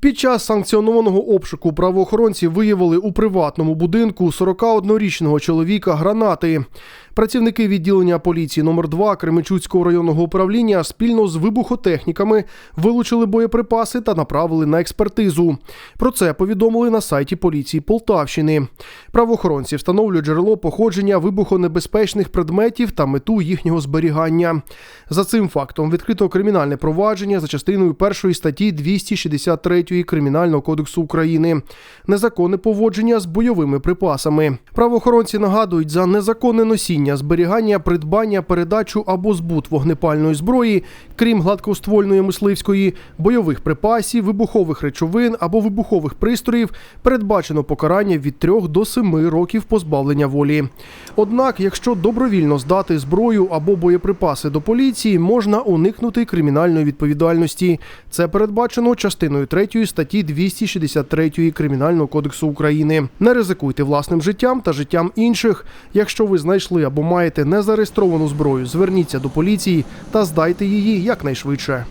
Під час санкціонованого обшуку правоохоронці виявили у приватному будинку 41-річного чоловіка гранати. Працівники відділення поліції номер 2 Кременчуцького районного управління спільно з вибухотехніками вилучили боєприпаси та направили на експертизу. Про це повідомили на сайті поліції Полтавщини. Правоохоронці встановлюють джерело походження вибухонебезпечних предметів та мету їхнього зберігання. За цим фактом відкрито кримінальне провадження за частиною першої статті 263 Кримінального кодексу України незаконне поводження з бойовими припасами. Правоохоронці нагадують за незаконне носіння, зберігання, придбання, передачу або збут вогнепальної зброї, крім гладкоствольної мисливської, бойових припасів, вибухових речовин або вибухових пристроїв, передбачено покарання від 3 до 7 років позбавлення волі. Однак, якщо добровільно здати зброю або боєприпаси до поліції, можна уникнути кримінальної відповідальності. Це передбачено частиною 3 статті 263 Кримінального кодексу України. Не ризикуйте власним життям та життям інших. Якщо ви знайшли або маєте незареєстровану зброю, зверніться до поліції та здайте її якнайшвидше.